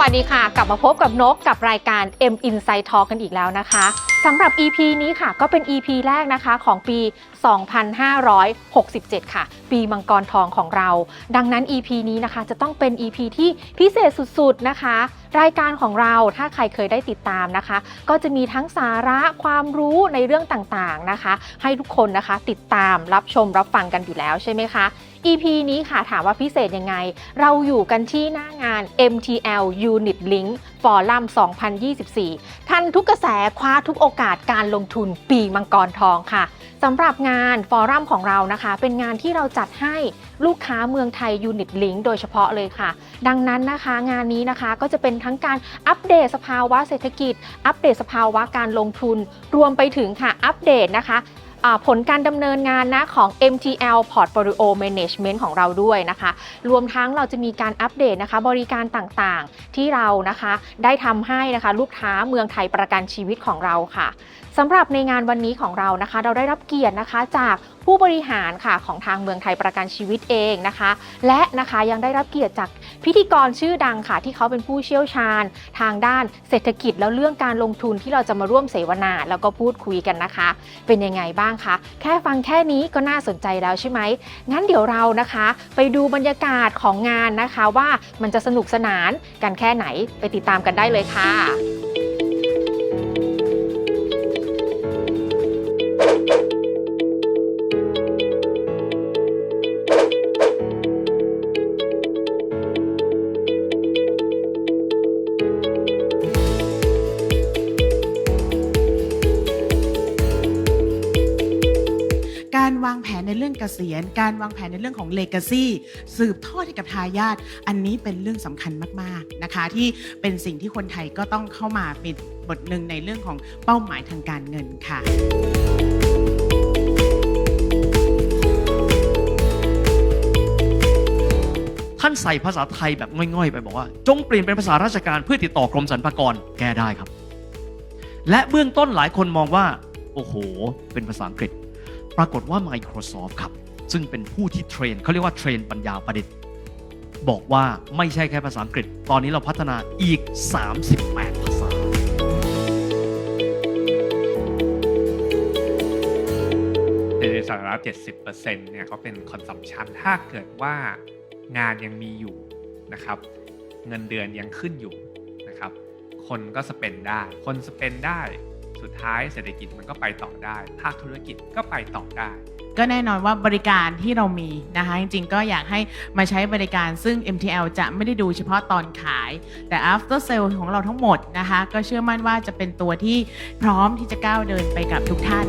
วัสดีค่ะ กลับมาพบกับนกกับรายการ M Insight Talk กันอีกแล้วนะคะสำหรับ EP นี้ค่ะ ก็เป็น EP แรกนะคะของปี 2567 ค่ะ ปีมังกรทองของเรา ดังนั้น EP นี้นะคะ จะต้องเป็น EP ที่พิเศษสุดๆนะคะ รายการของเราถ้าใครเคยได้ติดตามนะคะ ก็จะมีทั้งสาระความรู้ในเรื่องต่างๆนะคะ ให้ทุกคนนะคะติดตามรับชมรับฟังกันอยู่แล้วใช่ไหมคะ EP นี้ค่ะถามว่าพิเศษยังไง เราอยู่กันที่หน้างาน MTL Unit Link Forum 2024 ทันทุกกระแสคว้าทุกโอกาสการลงทุนปีมังกรทองค่ะสำหรับงานฟอรัมของเรานะคะ เป็นงานที่เราจัดให้ลูกค้าเมืองไทย Unit Link โดยเฉพาะเลยค่ะ ดังนั้นนะคะงานนี้นะคะก็จะเป็นทั้งการอัปเดตสภาวะเศรษฐกิจ อัปเดตสภาวะการลงทุน รวมไปถึงค่ะอัปเดตนะคะ ผลการดำเนินงานนะของ MTL Portfolio Management ของเราด้วยนะคะ รวมทั้งเราจะมีการอัปเดตนะคะบริการต่างๆที่เรานะคะได้ทำให้นะคะลูกค้าเมืองไทยประกันชีวิตของเราค่ะ สำหรับในงานวันนี้ของเรานะคะ เราได้รับเกียรตินะคะจากผู้บริหารค่ะของทางเมืองไทยประกันชีวิตเองนะคะ และนะคะยังได้รับเกียรติจากพิธีกรชื่อดังค่ะ ที่เขาเป็นผู้เชี่ยวชาญ ทางด้านเศรษฐกิจแล้วเรื่องการลงทุนที่เราจะมาร่วมเสวนา แล้วก็พูดคุยกันนะคะ เป็นยังไงบ้างคะแค่ฟังแค่นี้ก็น่าสนใจแล้วใช่ไหมงั้นเดี๋ยวเรานะคะ ไปดูบรรยากาศของงานนะคะว่ามันจะสนุกสนานกันแค่ไหนไปติดตามกันได้เลยค่ะ ในเรื่องเกษียณ การวางแผนในเรื่องของเลก a ซีสืบทอดให้กับทายาทอันนี้เป็นเรื่องสำคัญมากๆนะคะ ที่เป็นสิ่งที่คนไทยก็ต้องเข้ามาเป็นบทหนึ่งในเรื่องของเป้าหมายทางการเงินค่ะท่านใส่ภาษาไทยแบบง่อยๆ ไปบอกว่า จงเปลี่ยนเป็นภาษาราชการเพื่อติดต่อกรมสรรพากรแก้ได้ครับ และเบื้องต้นหลายคนมองว่า โอ้โห เป็นภาษาอังกฤษ ปรากฏว่า Microsoft ครับ ซึ่งเป็นผู้ที่เทรนเขาเรียกว่าเทรนปัญญาประดิษฐ์ บอกว่าไม่ใช่แค่ภาษาอังกฤษ ตอนนี้เราพัฒนาอีก 38 ภาษา ในสาระ70%เนี่ยเขาเป็นคอนซัมชันถ้าเกิดว่างานยังมีอยู่นะครับ เงินเดือนยังขึ้นอยู่นะครับ คนก็สเปนได้ คนสเปนได้ สุดท้ายเศรษฐกิจมันก็ไปต่อได้ ภาคธุรกิจก็ไปต่อได้ ก็แน่นอนว่าบริการที่เรามีนะคะ จริงๆ ก็อยากให้มาใช้บริการซึ่ง MTL จะไม่ได้ดูเฉพาะตอนขาย แต่ after sale ของเราทั้งหมดนะคะ ก็เชื่อมั่นว่าจะเป็นตัวที่พร้อมที่จะก้าวเดินไปกับทุกท่าน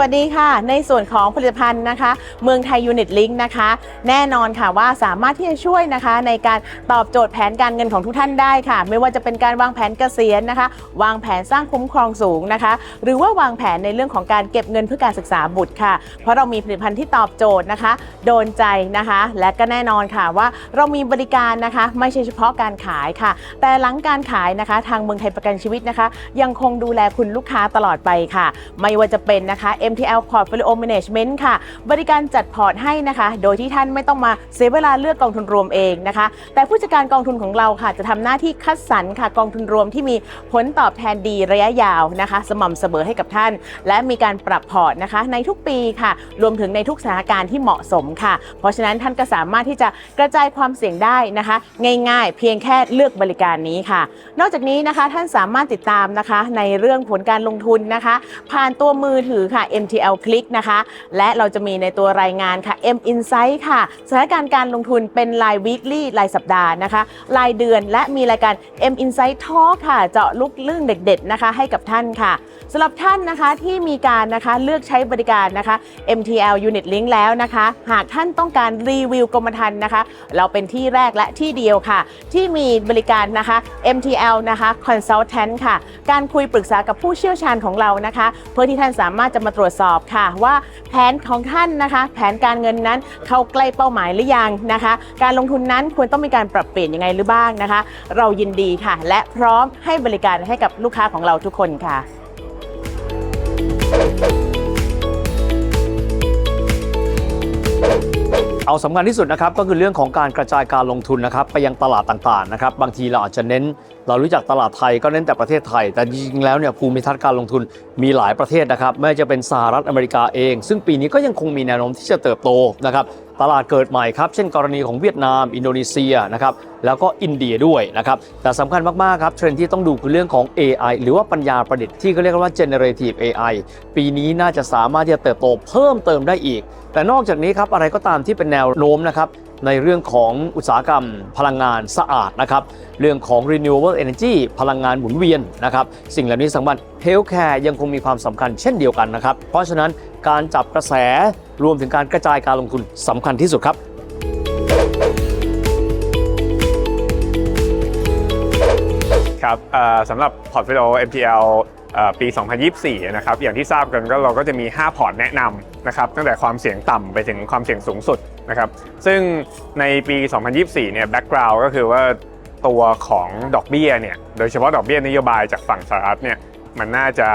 วัสดีค่ะ ในส่วนของผลิตภัณฑ์นะคะ เมืองไทยยูนิตลิงนะคะ แน่นอนค่ะว่าสามารถที่จะช่วยนะคะ ในการตอบโจทย์แผนการเงินของทุกท่านได้ค่ะ ไม่ว่าจะเป็นการวางแผนเกษียณนะคะ วางแผนสร้างคุ้มครองสูงนะคะ หรือว่าวางแผนในเรื่องของการเก็บเงินเพื่อการศึกษาบุตรค่ะ เพราะเรามีผลิตภัณฑ์ที่ตอบโจทย์นะคะ โดนใจนะคะ และก็แน่นอนค่ะว่าเรามีบริการนะคะ ไม่ใช่เฉพาะการขายค่ะ แต่หลังการขายนะคะ ทางเมืองไทยประกันชีวิตนะคะ ยังคงดูแลคุณลูกค้าตลอดไปค่ะ ไม่ว่าจะเป็นนะคะ MTL Portfolio Management ค่ะ บริการจัดพอร์ตให้นะคะ โดยที่ท่านไม่ต้องมาเสียเวลาเลือกกองทุนรวมเองนะคะ แต่ผู้จัดการกองทุนของเราค่ะ จะทำหน้าที่คัดสรรค่ะ กองทุนรวมที่มีผลตอบแทนดีระยะยาวนะคะ สม่ำเสมอให้กับท่าน และมีการปรับพอร์ตนะคะ ในทุกปีค่ะ รวมถึงในทุกสถานการณ์ที่เหมาะสมค่ะ เพราะฉะนั้นท่านก็สามารถที่จะกระจายความเสี่ยงได้นะคะ ง่ายๆ เพียงแค่เลือกบริการนี้ค่ะ นอกจากนี้นะคะท่านสามารถติดตามนะคะ ในเรื่องผลการลงทุนนะคะ ผ่านตัวมือถือค่ะ MTL Click นะคะ และเราจะมีในตัวรายงานค่ะ M Insight ค่ะสถานการณ์การลงทุนเป็นราย weekly รายสัปดาห์นะคะ รายเดือนและมีรายการ M Insight Talk ค่ะเจาะลุกเรื่องเด็ดๆนะคะให้กับท่านค่ะสำหรับท่านนะคะที่มีการนะคะเลือกใช้บริการนะคะ MTL Unit Link แล้วนะคะ หากท่านต้องการรีวิวกรมธรรม์นะคะ เราเป็นที่แรกและที่เดียวค่ะ ที่มีบริการนะคะ MTL นะคะ Consultant ค่ะ การคุยปรึกษากับผู้เชี่ยวชาญของเรานะคะ เพื่อที่ท่านสามารถจะมาตรวจสอบค่ะ ว่าแผนของท่านนะคะ แผนการเงินนั้นเข้าใกล้เป้าหมายหรือยังนะคะ การลงทุนนั้นควรต้องมีการปรับเปลี่ยนยังไงหรือบ้างนะคะ เรายินดีค่ะ และพร้อมให้บริการให้กับลูกค้าของเราทุกคนค่ะเอาสำคัญที่สุดนะครับก็คือเรื่องของการกระจายการลงทุนนะครับไปยังตลาดต่างๆนะครับบางทีเราอาจจะเน้น เรารู้จักตลาดไทยก็เน้นแต่ประเทศไทย แต่จริงๆแล้วเนี่ยภูมิทัศน์การลงทุนมีหลายประเทศนะครับไม่ว่าจะเป็นสหรัฐอเมริกาเอง ซึ่งปีนี้ก็ยังคงมีแนวโน้มที่จะเติบโตนะครับตลาดเกิดใหม่ครับเช่นกรณีของเวียดนาม อินโดนีเซียนะครับแล้วก็อินเดียด้วยนะครับแต่สำคัญมากๆครับเทรนที่ต้องดูคือเรื่องของ AI หรือว่าปัญญาประดิษฐ์ที่เขาเรียกว่า generative AI ปีนี้น่าจะสามารถที่จะเติบโตเพิ่มเติมได้อีก แต่นอกจากนี้ครับอะไรก็ตามที่เป็นแนวโน้มนะครับ ในเรื่องของอุตสาหกรรมพลังงานสะอาดนะครับ เรื่องของ renewable energy พลังงานหมุนเวียนนะครับ สิ่งเหล่านี้สำคัญ healthcare ยังคงมีความสำคัญเช่นเดียวกันนะครับ เพราะฉะนั้นการจับกระแสรวมถึงการกระจายการลงทุนสำคัญที่สุดครับครับสำหรับพอร์ตโฟลิโอ MTL ปี 2024 นะครับ อย่างที่ทราบกันก็เราก็จะมี 5 พอร์ตแนะนำนะครับ ตั้งแต่ความเสี่ยงต่ำไปถึงความเสี่ยงสูงสุดนะครับ ซึ่งในปี 2024 เนี่ยแบ็กกราวด์ก็คือว่าตัวของดอกเบี้ยเนี่ย โดยเฉพาะดอกเบี้ยนโยบายจากฝั่งสหรัฐเนี่ย มันน่าจะ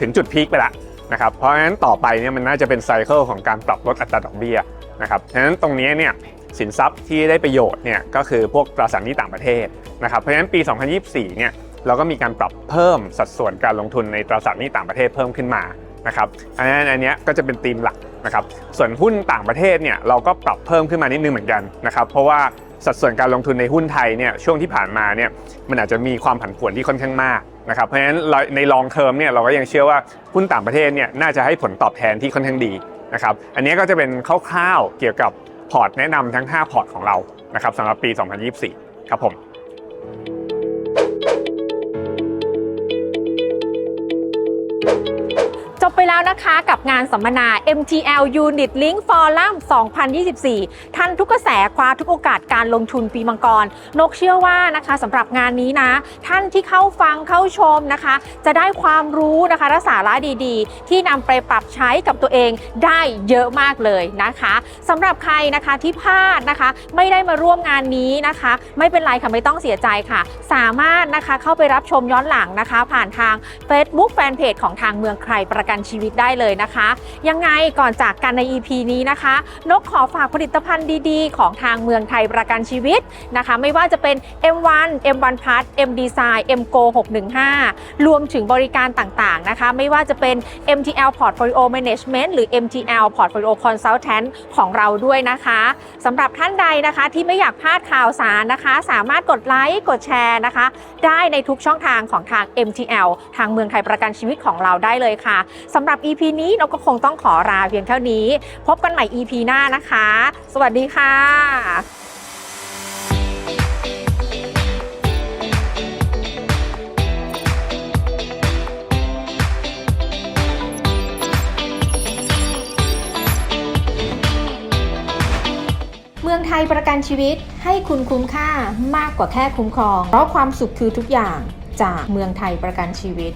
ถึงจุดพีคไปละนะครับ เพราะฉะนั้นต่อไปเนี่ยมันน่าจะเป็นไซเคิลของการปรับลดอัตราดอกเบี้ยนะครับ ฉะนั้นตรงนี้เนี่ยสินทรัพย์ที่ได้ประโยชน์เนี่ยก็คือพวกตราสารหนี้ต่างประเทศนะครับ เพราะฉะนั้นปี 2024 เนี่ย เราก็มีการปรับเพิ่มสัดส่วนการลงทุนในตราสารหนี้ต่างประเทศเพิ่มขึ้นมานะครับอันนั้นอันนี้ก็จะเป็นธีมหลักนะครับส่วนหุ้นต่างประเทศเนี่ยเราก็ปรับเพิ่มขึ้นมานิดนึงเหมือนกันนะครับเพราะว่าสัดส่วนการลงทุนในหุ้นไทยเนี่ยช่วงที่ผ่านมาเนี่ยมันอาจจะมีความผันผวนที่ค่อนข้างมากนะครับเพราะฉะนั้นในลองเทอมเนี่ยเราก็ยังเชื่อว่าหุ้นต่างประเทศเนี่ยน่าจะให้ผลตอบแทนที่ค่อนข้างดีนะครับอันนี้ก็จะเป็นคร่าวๆเกี่ยวกับพอร์ตแนะนำทั้ง 5 พอร์ตของเรานะครับสำหรับปี 2024 ครับผม จบไปแล้วนะคะกับงานสัมมนา MTL Unit Link Forum 2024 ทันทุกกระแสคว้าทุกโอกาสการลงทุนปีมังกร นกเชื่อว่านะคะสำหรับงานนี้นะ ท่านที่เข้าฟังเข้าชมนะคะ จะได้ความรู้นะคะและสาระดีๆ ที่นำไปปรับใช้กับตัวเองได้เยอะมากเลยนะคะสำหรับใครนะคะที่พลาดนะคะ ไม่ได้มาร่วมงานนี้นะคะ ไม่เป็นไรค่ะไม่ต้องเสียใจค่ะ สามารถนะคะเข้าไปรับชมย้อนหลังนะคะ ผ่านทาง Facebook Fanpage ของทางเมืองใครประกันชีวิตได้เลยนะคะ ยังไงก่อนจากกันใน EP นี้นะคะ นกขอฝากผลิตภัณฑ์ดีๆ ของทางเมืองไทยประกันชีวิตนะคะ ไม่ว่าจะเป็น M1 M1 Plus M Design M Go 615 รวมถึงบริการต่างๆนะคะ ไม่ว่าจะเป็น MTL Portfolio Management หรือ MTL Portfolio Consultant ของเราด้วยนะคะสำหรับท่านใดนะคะที่ไม่อยากพลาดข่าวสารนะคะ สามารถกดไลค์กดแชร์นะคะ ได้ในทุกช่องทางของทาง MTL ทางเมืองไทยประกันชีวิตของเราได้เลยค่ะสำหรับ EP นี้เราก็คงต้องขอลาเพียงเท่านี้ พบกันใหม่ EP หน้านะคะ สวัสดีค่ะเมืองไทยประกันชีวิตให้คุณคุ้มค่ามากกว่าแค่คุ้มครอง เพราะความสุขคือทุกอย่างจากเมืองไทยประกันชีวิต